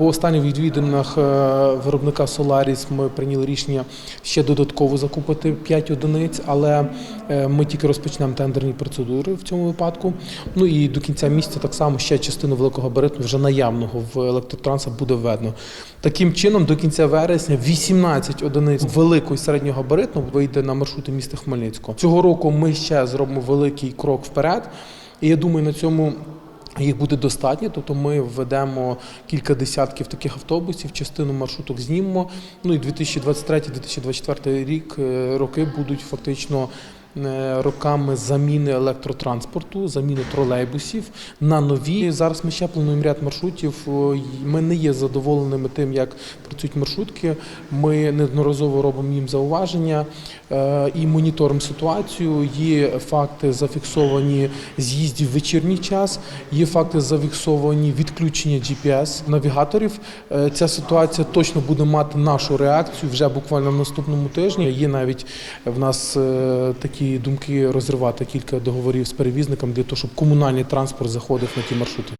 По останніх відвідинах е, виробника Solaris ми прийняли рішення ще додатково закупити 5 одиниць, але е, ми тільки розпочнемо тендерні процедури в цьому випадку. Ну і до кінця місяця так само ще частину великого габариту вже наявного в електротранса буде введено. Таким чином, до кінця вересня 18 одиниць великого і середнього габариту вийде на маршрути міста Хмельницького. Цього року ми ще зробимо великий крок вперед. І я думаю, на цьому їх буде достатньо, тобто ми введемо кілька десятків таких автобусів, частину маршруток знімемо. Ну і 2023-2024 рік е, роки будуть фактично. Е, Роками заміни електротранспорту, заміни тролейбусів на нові. Зараз ми ще плануємо ряд маршрутів. Ми не є задоволеними тим, як працюють маршрутки. Ми неодноразово робимо їм зауваження е, і моніторимо ситуацію. Є факти зафіксовані з'їздів в вечірній час. Є факти зафіксовані відключення GPS-навігаторів. Е, Ця ситуація точно буде мати нашу реакцію вже буквально в наступному тижні. Є навіть в нас е, такі думки розривати кілька договорів з перевізником для того, щоб комунальний транспорт заходив на ті маршрути.